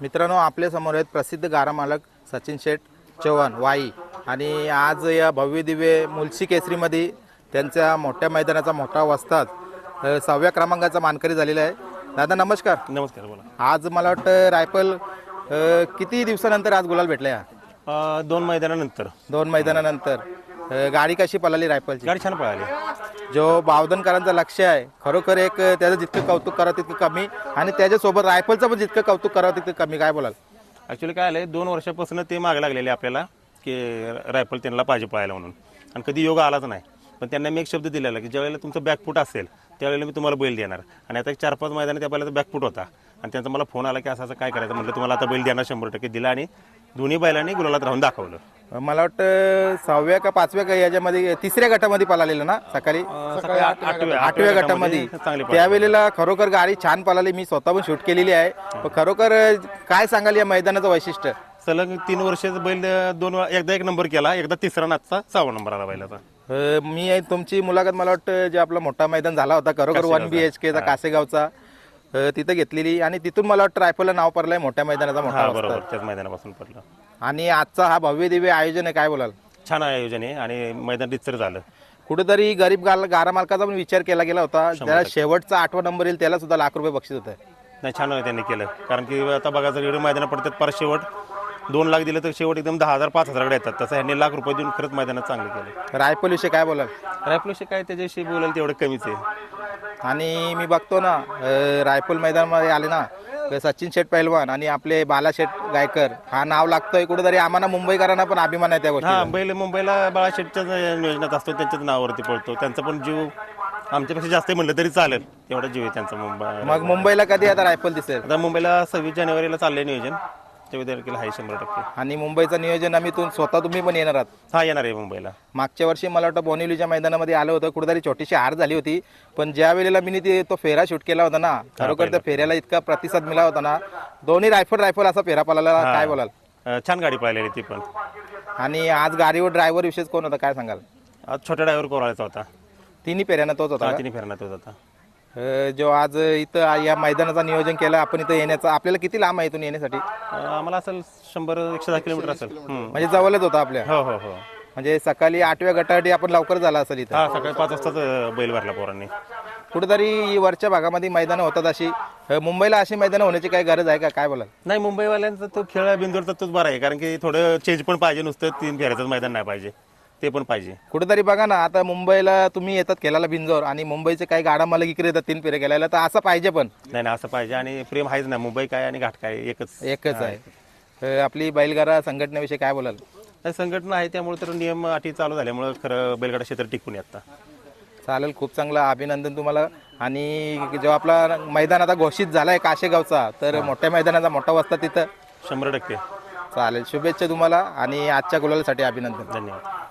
मित्रांनो आपल्यासमोर आहेत प्रसिद्ध गारा मालक सचिन शेठ चव्हाण वाई. आणि आज या भव्य दिव्य मुलशी केसरीमध्ये त्यांच्या मोठ्या मैदानाचा मोठा वस्ताद सहाव्या क्रमांकाचा मानकरी झालेला आहे. दादा नमस्कार. नमस्कार बोला. आज मला वाटतं रायफल किती दिवसानंतर आज गुलाल भेटला या? अं, दोन मैदानानंतर. दोन मैदानानंतर. गाडी कशी पळाली रायफलची? गाडी छान पळाली. जो बावधनकरांचं लक्ष आहे खरोखर एक त्याचं जितकं कौतुक करा तितकं कमी आणि त्याच्यासोबत रायफलचं पण जितकं कौतुक करा तितकं कमी. काय बोलाल? ॲक्च्युली काय आलंय दोन वर्षापासून ते मागे लागलेले आपल्याला की रायफल त्यांना पाहिजे पाहायला म्हणून. आणि कधी योग आलाच नाही. पण त्यांना मी एक शब्द दिलेला की ज्यावेळेला तुमचं बॅकफूट असेल त्यावेळेला मी तुम्हाला बैल देणार. आणि आता एक चार पाच मैदान त्या बैलाचा बॅकफूट होता. आणि त्यांचा मला फोन आला की असं असं काय करायचं? म्हटलं तुम्हाला आता बैल देणार शंभर टक्के दिला आणि दोन्ही बैलांनी गुलालात राहून दाखवलं. मला वाटतं सहाव्या का पाचव्या का याच्यामध्ये तिसऱ्या गटामध्ये पळालेलं ना सकाळी? सकाळी आठ- आठव्या आठव्या गटामध्ये. चांगली पळाली. त्यावेळेला खरोखर गाडी छान पळाली मी स्वतः पण शूट केलेली आहे. पण खरोखर काय सांगाल या मैदानाचं वैशिष्ट्य? सलग तीन वर्षाचा बैल दोन एकदा एक नंबर केला एकदा तिसरा नाचचा सहावा नंबर आला बैलाचा. अ, मी आहे तुमची मुलाखत मला वाटतं जे आपला मोठा मैदान झाला होता खरोखर वन बी एच केचा कासेगावचा. अ, तिथं घेतलेली आणि तिथून मला वाटतं रायफलला नाव पडलंय मोठ्या मैदानाचा मोठा हा. बरोबर. त्याच मैदानापासून पडलं. आणि आजचा हा भव्य दिव्य आयोजन आहे काय बोलाल? छान आयोजन आहे आणि मैदान रितसर झालं. कुठेतरी गरीब गाल गारा मालकाचा पण विचार केला गेला होता. त्याला शेवटचा आठवा नंबर येईल त्याला सुद्धा लाख रुपये बक्षीस होतं नाही छान त्यांनी केलं. कारण की आता बघा जर एवढे मैदानं पडतात पर शेवट दोन लाख दिले तर शेवट एकदम दहा हजार पाच हजारकडे येतात. तसं ह्यांनी लाख रुपये देऊन खरंच मैदानात चांगलं केलं. रायफल विषयी काय बोलाल? रायफलशी काय त्याच्याविषयी बोलाल तेवढं कमीच आहे. आणि मी बघतो ना अ, रायफल मैदानामध्ये आले ना सचिन शेठ पैलवान आणि आपले बाला शेठ गायकर हा नाव लागतोय कुठेतरी आम्हाला मुंबईकरांना पण अभिमान आहे त्या गोष्टी हा बैल मुंबईला बाळाशेठच्याच नियोजनात असतो त्यांच्याच नावावरती पळतो. त्यांचा पण जीव आमच्यापेक्षा जास्त म्हणलं तरी चालेल. एवढा जीव आहे त्यांचा मुंबई मग मुंबईला कधी आता रायफल दिसेल? आता मुंबईला सव्वीस जानेवारीला चाललंय नियोजन. चोवीस तारखेला आहे शंभर टक्के. आणि मुंबईचं नियोजन आम्ही तू स्वतः तुम्ही पण येणार आहात? हा येणार आहे मुंबईला. मागच्या वर्षी मला वाटतं बोनिवलीच्या मैदानामध्ये आलं होतं कुठेतरी छोटीशी हार झाली होती. पण ज्या वेळेला मी ते तो फेरा शूट केला होता ना खरोखर त्या फेऱ्याला इतका प्रतिसाद मिळाला होता ना दोन्ही रायफल रायफल असा फेरा पळाला काय बोलाल? अं, छान गाडी पाहिलेली ती पण. आणि आज गाडीवर ड्रायव्हर विशेष कोण होता काय सांगाल? आज छोट्या ड्रायव्हर कोराळ्याचा होता. तिन्ही फेऱ्यानं तोच होता? तिन्ही फिरण्यात होता. अ, जो आज इथं या मैदानाचं नियोजन केलं आपण इथं येण्याचं आपल्याला किती लांब आहे इथून येण्यासाठी? अं, आम्हाला असेल शंभर एकशे दहा किलोमीटर असेल. हम्म. म्हणजे जवळच होतं आपल्या? हो हो हो. म्हणजे सकाळी आठव्या गटासाठी आपण लवकर झाला असेल इथं? हा सकाळी पाच वाजताच अं, बैल भरला पोरांनी. कुठेतरी वरच्या भागामध्ये मैदानं होतात अशी. अ, मुंबईला अशी मैदानं होण्याची काय गरज आहे का? काय बोलाल? नाही मुंबईवाल्यांचा तो खेळ बिंदूरचा तोच बरा आहे कारण की थोडं चेंज पण पाहिजे नुसतं तीन फेऱ्याचंच मैदान नाही पाहिजे. ते पण पाहिजे. कुठेतरी बघा ना आता मुंबईला तुम्ही येतात खेळायला बिंजोर आणि मुंबईचे काही गाडा मालक इकडे येतात तीन फेरे खेळायला तर असं पाहिजे पण. नाही नाही असं पाहिजे आणि प्रेम आहेच ना मुंबई काय आणि घाट काय एकच. एकच आहे. अ, आपली बैलगाडा संघटनेविषयी काय बोलाल? नाही, संघटना आहे त्यामुळे तर नियम अटी चालू झाल्यामुळे खरं बैलगाडा क्षेत्र टिकून येत आता. चालेल खूप चांगलं अभिनंदन तुम्हाला. आणि जेव्हा आपला मैदान आता घोषित झालाय काशेगावचा तर मोठ्या मैदानाचा मोठा वाजता तिथं. शंभर टक्के. चालेल शुभेच्छा तुम्हाला आणि आजच्या गुलालासाठी अभिनंदन. धन्यवाद.